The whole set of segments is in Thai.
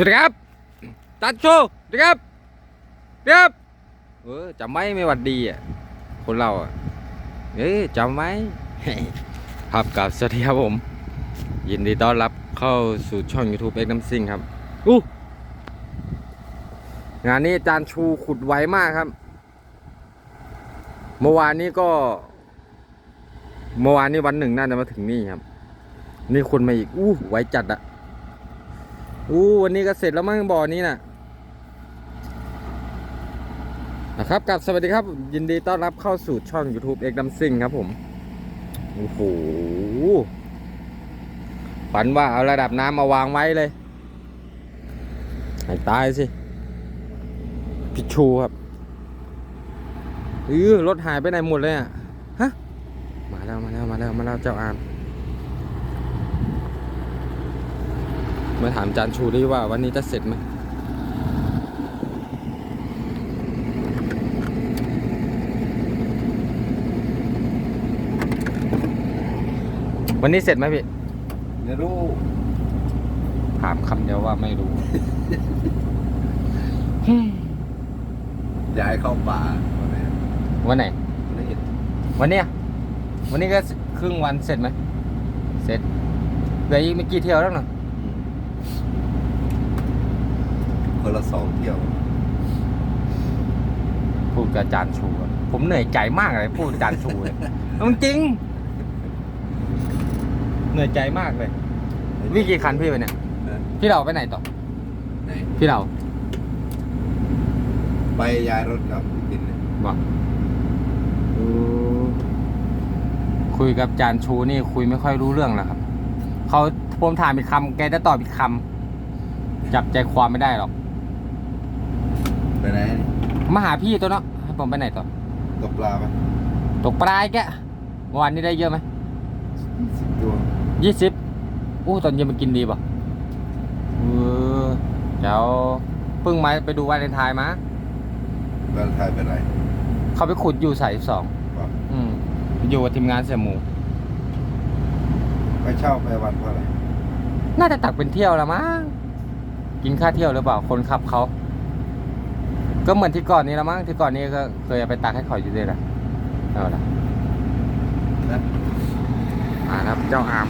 สวัสดีครับตัดโชว์สวัสดีครับสวัสดีครับเออจำไว้ไม่หวัดดีอะคนเราอะเอ้ยจำไว้ครับกับสวัสดีครับผม ยินดีต้อนรับเข้าสู่ช่อง YouTube เอ็กน้ำซิงครับอู้งานนี้อาจารย์ชูขุดไวมากครับ เมื่อวานนี้ก็ เมื่อวานนี้วันหนึ่งน่าจะมาถึงนี่ครับ นี่คนมาอีกอู้ไวจัดอะ อู้วันนี้ก็เสร็จแล้วมั้งบ่อนี้น่ะนะครับกับสวัสดีครับ ยินดีต้อนรับเข้าสู่ช่อง YouTube เอกดัมซิงครับผม โอ้โหฝันว่าเอาระดับน้ำมาวางไว้เลยให้ตายสิ พิชชูครับเออรถหายไปไหนหมดเลยอะ ฮะ มาแล้วมาแล้วมาแล้วมาแล้วเจ้าอาม มาถามจานชูดิว่าวันนี้จะเสร็จไหมวันนี้เสร็จไหมพี่ไม่รู้ถามคำเดียวว่าไม่รู้ ย้ายเข้าป่าวันนี้วันไหนไม่เห็นวันเนี้ยวันนี้ก็ครึ่งวันเสร็จไหม เสร็จเหลืออีกไม่กี่เที่ยวแล้วเนาะ คนละสองเที่ยว พูดกับอาจารย์ชูอะผมเหนื่อยใจมากเลยพูดกับอาจารย์ชูเลยเอาจริง เหนื่อยใจมากเลย วิ่งกี่คันพี่ไปเนี่ย นะพี่เราไปไหนต่อ ไหนพี่เราไปย้ายรถกับพี่ตินเลยบอกคุยกับอาจารย์ชูนี่คุยไม่ค่อยรู้เรื่องแล้วครับ เขาผมถามอีกคำแกจะตอบอีกคำจับใจความไม่ได้หรอก ไปไหนนี่มาหาพี่ตัวเนาะให้ผมไปไหนต่อตกปลาไหมตกปลายแกเมื่อวานนี้ได้เยอะไหมสิบตัวยี่สิบอู้ตอนเย็นมันกินดีป่ะเออเดี๋ยวเพิ่งมาไปดูวาเลนไทน์มาบ้านไทยเป็นไร เขาไปขุดอยู่สายสองว่าอืมอยู่กับทีมงานเสี่ยหมู ไปเช่าไปวันเท่าไหร่น่าจะตักเป็นเที่ยวละมั้งกินค่าเที่ยวหรือเปล่าคนขับเขา ก็เหมือนที่ก่อนนี้ละมั้งที่ก่อนนี้ก็เคยเอาไปตักให้เขาอยู่ด้วยละเอาละนะอ่าครับเจ้าอาม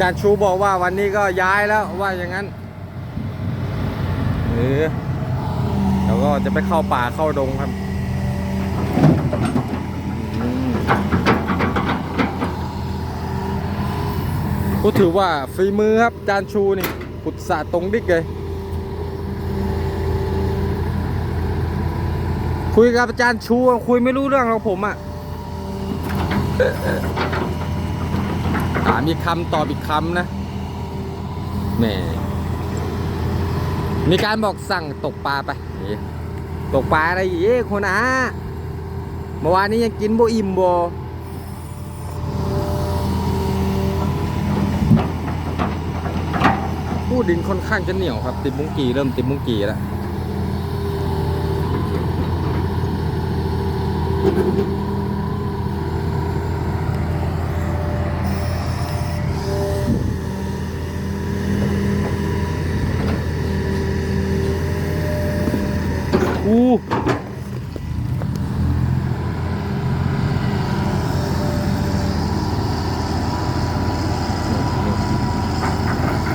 จานชูบอกว่าวันนี้ก็ย้ายแล้วว่าอย่างนั้นเออเดี๋ยวก็จะไปเข้าป่าเข้าดงครับ ก็ถือว่าฝีมือครับจานชูนี่ขุดสระตรงดิกเลย คุยกับอาจารย์ชูคุยไม่รู้เรื่องหรอกผมอะถามอีกคำตอบอีกคำนะแหมมีการบอกสั่งตกปลาไป ตกปลาอะไรอีกคนอะเมื่อวานนี้ยังกินโบอิ่มโบ ดินค่อนข้างจะเหนียวครับ ติดมุ้งกีเริ่มติดมุ้งกีแล้ว อู้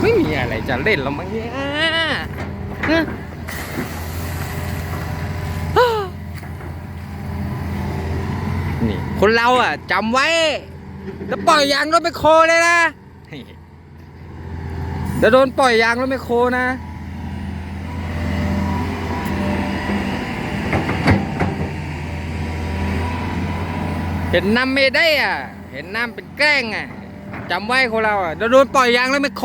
ไม่มีอะไรจะเล่นแล้วมั้งเนี่ยนี่ คนเราอะจำไว้ แล้วปล่อยยางรถไมคโคเลยนะเดี๋ยวโดนปล่อยยางรถไมคโครนะเห็นน้ำไม่ได้อะ เห็นน้ำเป็นแกล้งอะ จำไว้คนเราอะเดี๋ยวโดนปล่อยยางแล้วไม่โค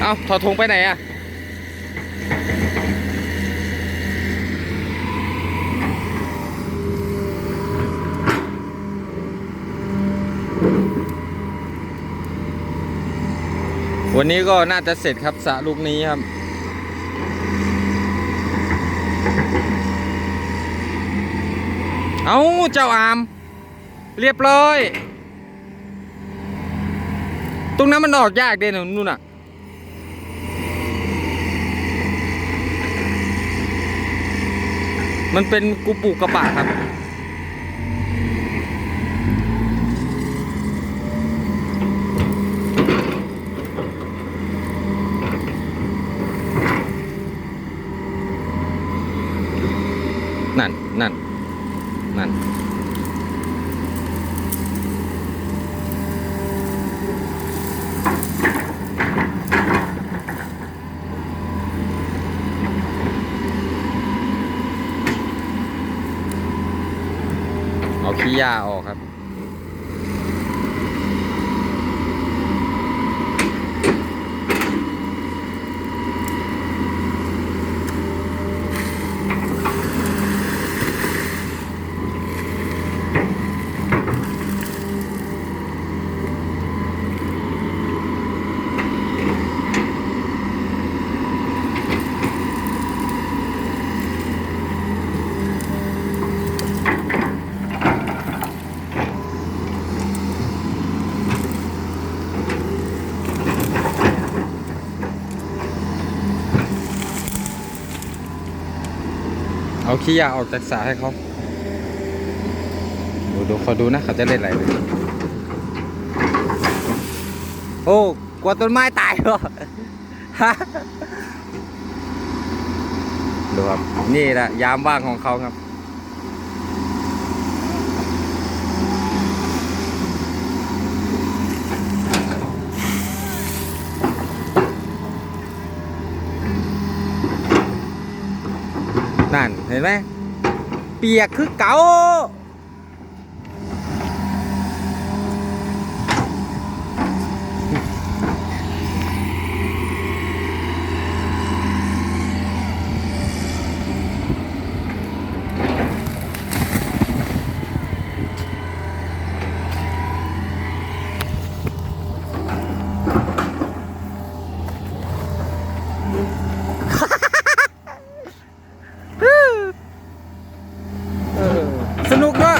เอาถอดธงไปไหนอะ วันนี้ก็น่าจะเสร็จครับสระลูกนี้ครับ เอาเจ้าอาม เรียบร้อย ตรงนั้นมันออกยากเด่นนู่นน่ะมันเป็นกูปูกระบะครับ นั่น นั่น เอาขี้ยาออกครับ เอาขี้ยาออกจากสาให้เขาดูดูเขาดูนะเขาจะเล่นอะไรโอ้กลัวต้นไม้ตายเหรอฮะดูครับ นี่แหละยามว่างของเขาครับ นั่น เห็นไหมเปียกคือเก่า เออสนุกเนอะ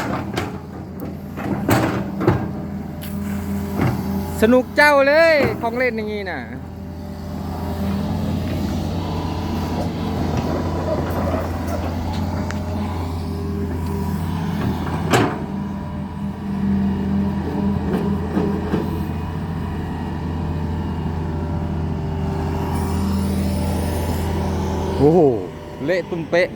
สนุกเจ้าเลยของเล่นอย่างงี้น่ะโอ้โหเละตุ้มเป๊ะ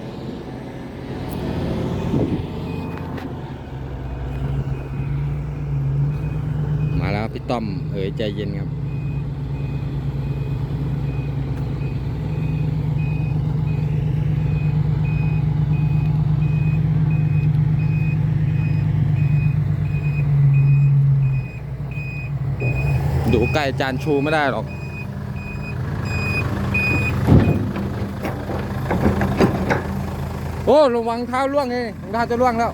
มาแล้ว พี่ต้อมเอ๋ยใจเย็นครับ ดูไก่จานชูไม่ได้หรอกโอ้ ระวังเท้าล่วงเองรองเท้าจะล่วงแล้ว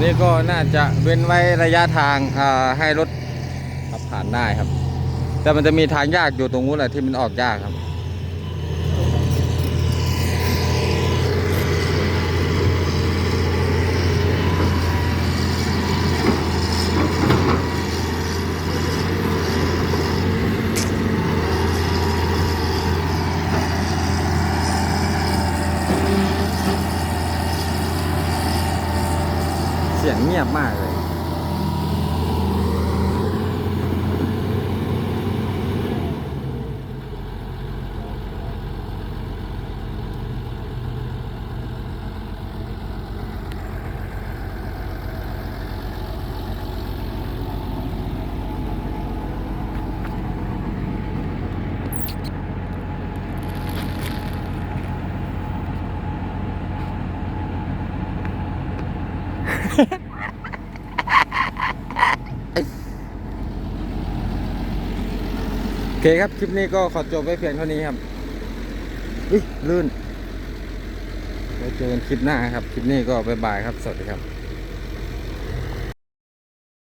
นี่ก็น่าจะเว้นไว้ระยะทางให้รถขับผ่านได้ครับ แต่มันจะมีทางยากอยู่ตรงนู้นแหละที่มันออกยากครับ โอเคครับ คลิปนี้ก็ขอจบไว้เพียงเท่านี้ครับอุ๊ยลื่นไว้เจอกันคลิปหน้าครับ คลิปนี้ก็บ๊ายบายครับ สวัสดีครับ